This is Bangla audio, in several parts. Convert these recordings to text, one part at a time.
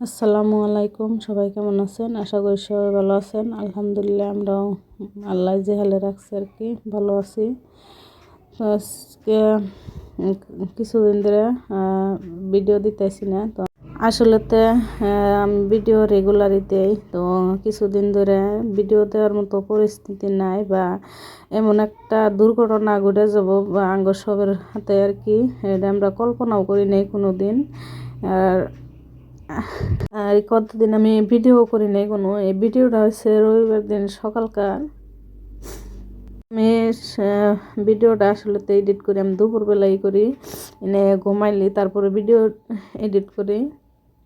আসসালামু আলাইকুম, সবাই কেমন আছেন? আশা করি সবাই ভালো আছেন। আলহামদুলিল্লাহ আমরাও আল্লাহ যে হালে রাখছে আর কি, ভালো আছি। তো আজকে কিছুদিন ধরে ভিডিও দিতেছি না। তো আসলেতে আমি ভিডিও রেগুলারই দেই। তো কিছুদিন ধরে ভিডিও দেওয়ার মতো পরিস্থিতি নাই বা এমন একটা দুর্ঘটনা ঘটে যাব বা আঙ্গ সবের হাতে আর কি, এটা আমরা কল্পনাও করি নাই কোনো দিন আর আর কতদিন আমি ভিডিও করি নাই কোনো, এই ভিডিওটা হচ্ছে রবিবার দিন সকালকার। আমি ভিডিওটা আসলে তো এডিট করি, আমি দুপুরবেলাই করি, এনে ঘুমাইলি তারপরে ভিডিও এডিট করি।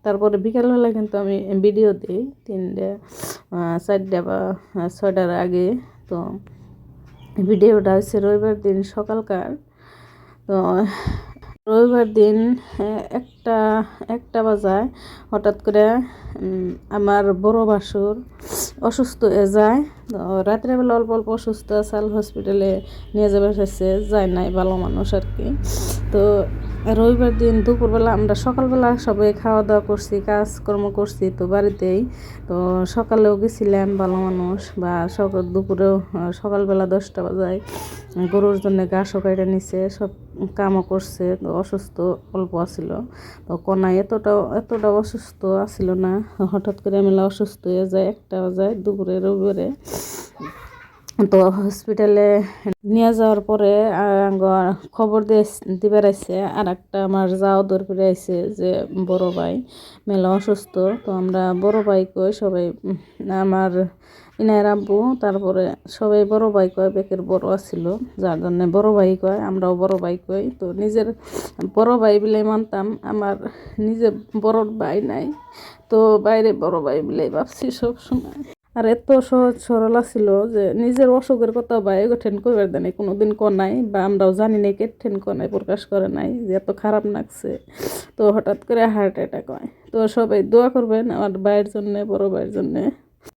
তারপরে বিকালবেলা কিন্তু আমি ভিডিও দিই, তিনটে চারটে বা ছয়টার আগে। তো ভিডিওটা হচ্ছে রবিবার দিন সকালকার। তো রবিবার দিন একটা একটা বাজায় হঠাৎ করে আমার বড় বাসুর অসুস্থ হয়ে যায়। তো রাত্রেবেলা অল্প অল্প অসুস্থ সাল হসপিটালে নিয়ে যাবার হয়েছে, যায় নাই ভালো মানুষ আর কি। তো রবিবার দিন দুপুরবেলা আমরা সকালবেলা সবাই খাওয়া দাওয়া করছি, কাজকর্ম করছি তো বাড়িতেই। তো সকালেও গেছিলাম ভালো মানুষ, বা সকাল দুপুরেও সকালবেলা দশটা বাজায় গরুর জন্য ঘাসও কেটে নিছে, সব কামও করছে, তো অসুস্থ, অল্প আছিল। তো কনাই এতটা এতটা অসুস্থ আছিল না, হঠাৎ করে মেলা অসুস্থ হয়ে যায়, একটা বাজায় দুপুরে, রবিবারে। তো হসপিটালে নিয়ে যাওয়ার পরে খবর দিয়ে দিবার আইসে আর একটা আমার যাও দরকারে আইসে যে, বড় ভাই মেলা অসুস্থ, তো আমরা বড় ভাই কই সবাই আমার ইনায়ের আব্বু, তারপরে সবাই বড় ভাই কয়, বেকের বড় আছিল, যার জন্য বড় ভাই কয়, আমরাও বড় ভাই কই, তো নিজের বড় ভাই বলে মানতাম, আমার নিজে বড় ভাই নাই, তো বাইরে বড় ভাই বলে ভাবছি সব সময় আর এত সহজ সরল ছিল যে নিজের অসুখের কথা বা এগো ঠেন করবার দেয় নাই কোনোদিন নাই বা আমরাও জানি নাই কে ঠেন নাই, প্রকাশ করে নাই যে এত খারাপ লাগছে। তো হঠাৎ করে হার্ট অ্যাটাক হয়। তো সবাই দোয়া করবেন আমার ভাইয়ের জন্যে, বড় ভাইয়ের জন্যে।